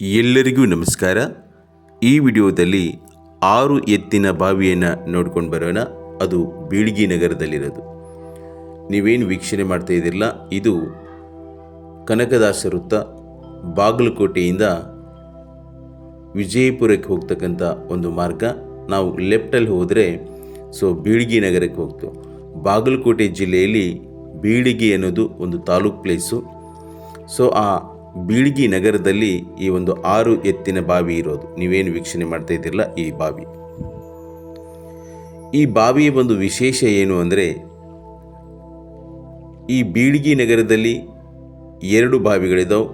ಎಲ್ಲರಿಗೂ ನಮಸ್ಕಾರ. ಈ ವಿಡಿಯೋದಲ್ಲಿ ಆರು ಎತ್ತಿನ ಬಾವಿಯನ್ನು ನೋಡ್ಕೊಂಡು ಬರೋಣ. ಅದು ಬೀಳ್ಗಿ ನಗರದಲ್ಲಿರೋದು. ನೀವೇನು ವೀಕ್ಷಣೆ ಮಾಡ್ತಾ ಇದ್ದಿರಲ್ಲ, ಇದು ಕನಕದಾಸ ವೃತ್ತ ಬಾಗಲಕೋಟೆಯಿಂದ ವಿಜಯಪುರಕ್ಕೆ ಹೋಗ್ತಕ್ಕಂಥ ಒಂದು ಮಾರ್ಗ. ನಾವು ಲೆಫ್ಟಲ್ಲಿ ಹೋದರೆ, ಸೊ ಬೀಳ್ಗಿ ನಗರಕ್ಕೆ ಹೋಗ್ತು. ಬಾಗಲಕೋಟೆ ಜಿಲ್ಲೆಯಲ್ಲಿ ಬೀಳಿಗೆ ಅನ್ನೋದು ಒಂದು ತಾಲೂಕು ಪ್ಲೇಸು ಸೊ ಆ ಬೀಳ್ಗಿ ನಗರದಲ್ಲಿ ಈ ಒಂದು ಆರು ಎತ್ತಿನ ಬಾವಿ ಇರೋದು. ನೀವೇನು ವೀಕ್ಷಣೆ ಮಾಡ್ತಾ ಇದ್ದಿರಲ್ಲ ಈ ಬಾವಿ. ಈ ಬಾವಿಯ ಒಂದು ವಿಶೇಷ ಏನು ಅಂದರೆ, ಈ ಬೀಳ್ಗಿ ನಗರದಲ್ಲಿ ಎರಡು ಬಾವಿಗಳಿದಾವೆ.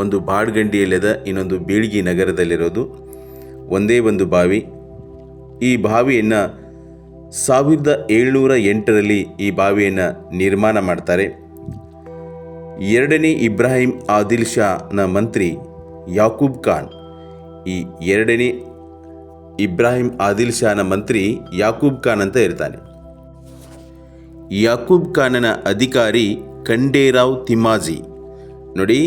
ಒಂದು ಬಾಡ್ಗಂಡಿಯಲ್ಲಿದೆ ಇನ್ನೊಂದು ಬೀಳ್ಗಿ ನಗರದಲ್ಲಿರೋದು. ಒಂದೇ ಒಂದು ಬಾವಿ. ಈ ಬಾವಿಯನ್ನು ಸಾವಿರದ ಏಳ್ನೂರ ಎಂಟರಲ್ಲಿ ಈ ಬಾವಿಯನ್ನು ನಿರ್ಮಾಣ ಮಾಡ್ತಾರೆ. ಎರಡನೇ ಇಬ್ರಾಹಿಂ ಆದಿಲ್ ಶಾನ ಮಂತ್ರಿ ಯಾಕೂಬ್ ಖಾನ್. ಈ ಎರಡನೇ ಇಬ್ರಾಹಿಂ ಆದಿಲ್ ಶಾನ ಮಂತ್ರಿ ಯಾಕೂಬ್ ಖಾನ್ ಅಂತ ಇರ್ತಾನೆ. ಯಾಕೂಬ್ ಖಾನನ ಅಧಿಕಾರಿ ಖಂಡೇರಾವ್ ತಿಮಾಜಿ ನೋಡಿ,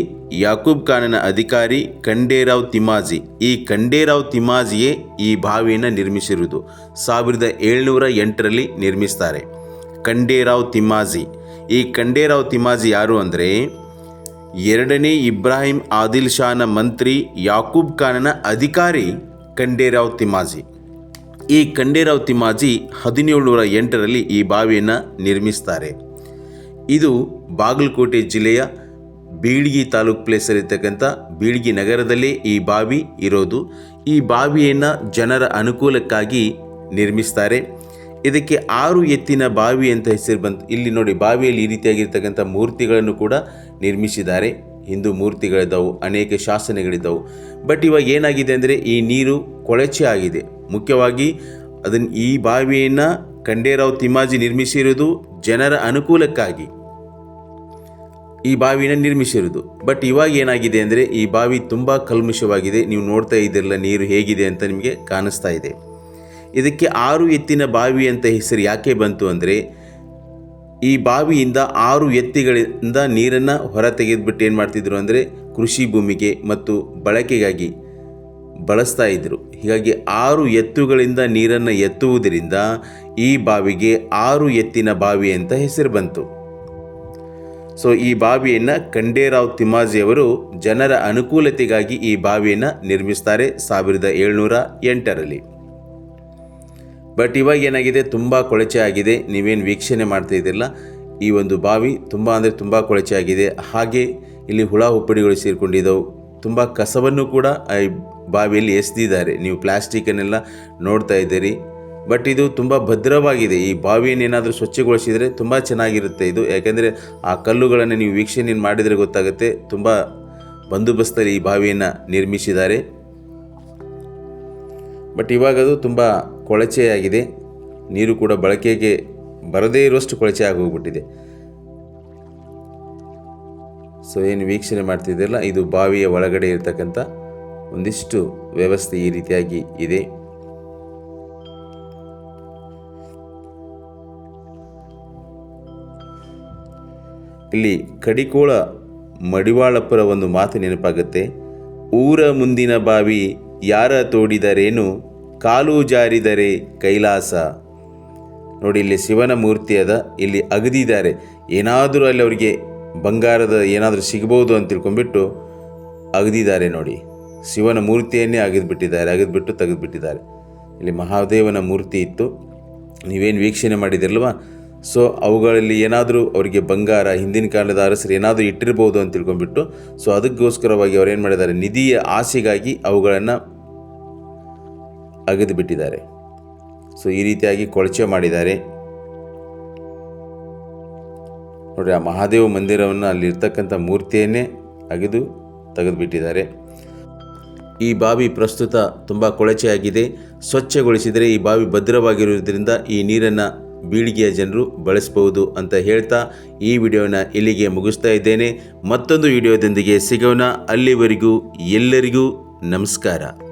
ಯಾಕೂಬ್ ಖಾನನ ಅಧಿಕಾರಿ ಖಂಡೇರಾವ್ ತಿಮಾಜಿ ಈ ಖಂಡೇರಾವ್ ತಿಮಾಜಿಯೇ ಈ ಬಾವಿಯನ್ನು ನಿರ್ಮಿಸಿರುವುದು. ಸಾವಿರದ ಏಳ್ನೂರ ಎಂಟರಲ್ಲಿ ನಿರ್ಮಿಸ್ತಾರೆ ಖಂಡೇರಾವ್ ತಿಮ್ಮಾಜಿ. ಈ ಖಂಡೇರಾವ್ ತಿಮಾಜಿ ಯಾರು ಅಂದರೆ ಎರಡನೇ ಇಬ್ರಾಹಿಂ ಆದಿಲ್ ಶಾನ ಮಂತ್ರಿ ಯಾಕೂಬ್ ಖಾನನ ಅಧಿಕಾರಿ ಖಂಡೇರಾವ್ ತಿಮಾಜಿ. ಈ ಖಂಡೇರಾವ್ ತಿಮಾಜಿ ಹದಿನೇಳು ನೂರ ಎಂಟರಲ್ಲಿ ಈ ಬಾವಿಯನ್ನು ನಿರ್ಮಿಸ್ತಾರೆ. ಇದು ಬಾಗಲಕೋಟೆ ಜಿಲ್ಲೆಯ ಬೀಳ್ಗಿ ತಾಲೂಕು ಪ್ಲೇಸಲ್ಲಿರ್ತಕ್ಕಂಥ ಬೀಳ್ಗಿ ನಗರದಲ್ಲೇ ಈ ಬಾವಿ ಇರೋದು. ಈ ಬಾವಿಯನ್ನು ಜನರ ಅನುಕೂಲಕ್ಕಾಗಿ ನಿರ್ಮಿಸ್ತಾರೆ. ಇದಕ್ಕೆ ಆರು ಎತ್ತಿನ ಬಾವಿ ಅಂತ ಹೆಸರು ಬಂತು. ಇಲ್ಲಿ ನೋಡಿ, ಬಾವಿಯಲ್ಲಿ ಈ ರೀತಿಯಾಗಿರ್ತಕ್ಕಂಥ ಮೂರ್ತಿಗಳನ್ನು ಕೂಡ ನಿರ್ಮಿಸಿದ್ದಾರೆ. ಹಿಂದೂ ಮೂರ್ತಿಗಳಿದ್ದವು, ಅನೇಕ ಶಾಸನಗಳಿದ್ದವು. ಬಟ್ ಇವಾಗ ಏನಾಗಿದೆ ಅಂದರೆ, ಈ ನೀರು ಕೊಳಚೆ ಆಗಿದೆ. ಮುಖ್ಯವಾಗಿ ಅದನ್ನು ಈ ಬಾವಿಯನ್ನು ಖಂಡೇರಾವ್ ತಿಮ್ಮಾಜಿ ನಿರ್ಮಿಸಿರುವುದು ಜನರ ಅನುಕೂಲಕ್ಕಾಗಿ. ಈ ಬಾವಿನ ನಿರ್ಮಿಸಿರುವುದು ಬಟ್ ಇವಾಗ ಏನಾಗಿದೆ ಅಂದರೆ, ಈ ಬಾವಿ ತುಂಬ ಕಲ್ಮಶವಾಗಿದೆ. ನೀವು ನೋಡ್ತಾ ಇದ್ದಿರಲ್ಲ ನೀರು ಹೇಗಿದೆ ಅಂತ ನಿಮಗೆ ಕಾಣಿಸ್ತಾ ಇದೆ. ಇದಕ್ಕೆ ಆರು ಎತ್ತಿನ ಬಾವಿ ಅಂತ ಹೆಸರು ಯಾಕೆ ಬಂತು ಅಂದರೆ, ಈ ಬಾವಿಯಿಂದ ಆರು ಎತ್ತಿಗಳಿಂದ ನೀರನ್ನು ಹೊರ ತೆಗೆದುಬಿಟ್ಟು ಏನು ಮಾಡ್ತಿದ್ರು ಅಂದರೆ, ಕೃಷಿ ಭೂಮಿಗೆ ಮತ್ತು ಬಳಕೆಗಾಗಿ ಬಳಸ್ತಾ ಇದ್ದರು ಹೀಗಾಗಿ ಆರು ಎತ್ತುಗಳಿಂದ ನೀರನ್ನು ಎತ್ತುವುದರಿಂದ ಈ ಬಾವಿಗೆ ಆರು ಎತ್ತಿನ ಬಾವಿ ಅಂತ ಹೆಸರು ಬಂತು. ಸೊ ಈ ಬಾವಿಯನ್ನು ಖಂಡೇರಾವ್ ತಿಮ್ಮಾಜಿಯವರು ಜನರ ಅನುಕೂಲತೆಗಾಗಿ ಈ ಬಾವಿಯನ್ನು ನಿರ್ಮಿಸ್ತಾರೆ ಸಾವಿರದ ಏಳ್ನೂರ ಎಂಟರಲ್ಲಿ. ಬಟ್ ಇವಾಗ ಏನಾಗಿದೆ? ತುಂಬ ಕೊಳಚೆ ಆಗಿದೆ. ನೀವೇನು ವೀಕ್ಷಣೆ ಮಾಡ್ತಾ ಇದ್ದಿರಲ್ಲ, ಈ ಒಂದು ಬಾವಿ ತುಂಬ ಅಂದರೆ ತುಂಬ ಕೊಳಚೆ ಆಗಿದೆ. ಹಾಗೆ ಇಲ್ಲಿ ಹುಳ ಹುಪ್ಪಡಿಗಳು ಸೇರಿಕೊಂಡಿದ್ದವು ತುಂಬ ಕಸವನ್ನು ಕೂಡ ಈ ಬಾವಿಯಲ್ಲಿ ಎಸೆದಿದ್ದಾರೆ. ನೀವು ಪ್ಲಾಸ್ಟಿಕನ್ನೆಲ್ಲ ನೋಡ್ತಾ ಇದ್ದೀರಿ. ಬಟ್ ಇದು ತುಂಬ ಭದ್ರವಾಗಿದೆ. ಈ ಬಾವಿಯನ್ನು ಏನಾದರೂ ಸ್ವಚ್ಛಗೊಳಿಸಿದರೆ ತುಂಬ ಚೆನ್ನಾಗಿರುತ್ತೆ ಇದು. ಯಾಕೆಂದರೆ ಆ ಕಲ್ಲುಗಳನ್ನು ನೀವು ವೀಕ್ಷಣೆ ಮಾಡಿದರೆ ಗೊತ್ತಾಗುತ್ತೆ. ತುಂಬ ಬಂದೋಬಸ್ತಲ್ಲಿ ಈ ಬಾವಿಯನ್ನು ನಿರ್ಮಿಸಿದ್ದಾರೆ. ಬಟ್ ಇವಾಗ ಅದು ತುಂಬ ಕೊಳಚೆಯಾಗಿದೆ. ನೀರು ಕೂಡ ಬಳಕೆಗೆ ಬರದೇ ಇರುವಷ್ಟು ಕೊಳಚೆ ಆಗೋಗ್ಬಿಟ್ಟಿದೆ. ಸೊ ಏನು ವೀಕ್ಷಣೆ ಮಾಡ್ತಿದ್ದಿರಲ್ಲ ಇದು ಬಾವಿಯ ಒಳಗಡೆ ಇರತಕ್ಕಂಥ ಒಂದಿಷ್ಟು ವ್ಯವಸ್ಥೆ ಈ ರೀತಿಯಾಗಿ ಇದೆ. ಇಲ್ಲಿ ಕಡಿಕೋಳ ಮಡಿವಾಳಪುರ ಒಂದು ಮಾತು ನೆನಪಾಗುತ್ತೆ. ಊರ ಮುಂದಿನ ಬಾವಿ ಯಾರ ತೋಡಿದರೇನು? ಕಾಲು ಜಾರಿದರೆ ಕೈಲಾಸ. ನೋಡಿ, ಇಲ್ಲಿ ಶಿವನ ಮೂರ್ತಿ ಅದ, ಇಲ್ಲಿ ಅಗದಿದ್ದಾರೆ ಏನಾದರೂ ಅಲ್ಲಿ ಅವರಿಗೆ ಬಂಗಾರದ ಏನಾದರೂ ಸಿಗ್ಬೋದು ಅಂತ ತಿಳ್ಕೊಂಡ್ಬಿಟ್ಟು ಅಗದಿದ್ದಾರೆ ನೋಡಿ. ಶಿವನ ಮೂರ್ತಿಯನ್ನೇ ಅಗದ್ಬಿಟ್ಟಿದ್ದಾರೆ, ಅಗದ್ಬಿಟ್ಟು ತೆಗೆದುಬಿಟ್ಟಿದ್ದಾರೆ. ಇಲ್ಲಿ ಮಹಾದೇವನ ಮೂರ್ತಿ ಇತ್ತು. ನೀವೇನು ವೀಕ್ಷಣೆ ಮಾಡಿದಿರಲ್ವ? ಸೊ ಅವುಗಳಲ್ಲಿ ಏನಾದರೂ ಅವರಿಗೆ ಬಂಗಾರ, ಹಿಂದಿನ ಕಾಲದ ಅರಸರು ಏನಾದರೂ ಇಟ್ಟಿರ್ಬೋದು ಅಂತ ತಿಳ್ಕೊಂಡ್ಬಿಟ್ಟು ಸೊ ಅದಕ್ಕೋಸ್ಕರವಾಗಿ ಅವ್ರು ಏನು ಮಾಡಿದ್ದಾರೆ, ನಿಧಿಯ ಆಸೆಗಾಗಿ ಅವುಗಳನ್ನು ಅಗೆದು ಬಿಟ್ಟಿದ್ದಾರೆ ಸೊ ಈ ರೀತಿಯಾಗಿ ಕೊಳಚೆ ಮಾಡಿದ್ದಾರೆ. ನೋಡ್ರಿ, ಆ ಮಹಾದೇವ ಮಂದಿರವನ್ನು ಅಲ್ಲಿರ್ತಕ್ಕಂಥ ಮೂರ್ತಿಯನ್ನೇ ಅಗೆದು ತೆಗೆದುಬಿಟ್ಟಿದ್ದಾರೆ. ಈ ಬಾವಿ ಪ್ರಸ್ತುತ ತುಂಬ ಕೊಳಚೆಯಾಗಿದೆ. ಸ್ವಚ್ಛಗೊಳಿಸಿದರೆ ಈ ಬಾವಿ ಭದ್ರವಾಗಿರುವುದರಿಂದ ಈ ನೀರನ್ನು ಬೀಳಿಗೆಯ ಜನರು ಬಳಸಬಹುದು ಅಂತ ಹೇಳ್ತಾ ಈ ವಿಡಿಯೋನ ಇಲ್ಲಿಗೆ ಮುಗಿಸ್ತಾ ಇದ್ದೇನೆ. ಮತ್ತೊಂದು ವಿಡಿಯೋದೊಂದಿಗೆ ಸಿಗೋಣ. ಅಲ್ಲಿವರೆಗೂ ಎಲ್ಲರಿಗೂ ನಮಸ್ಕಾರ.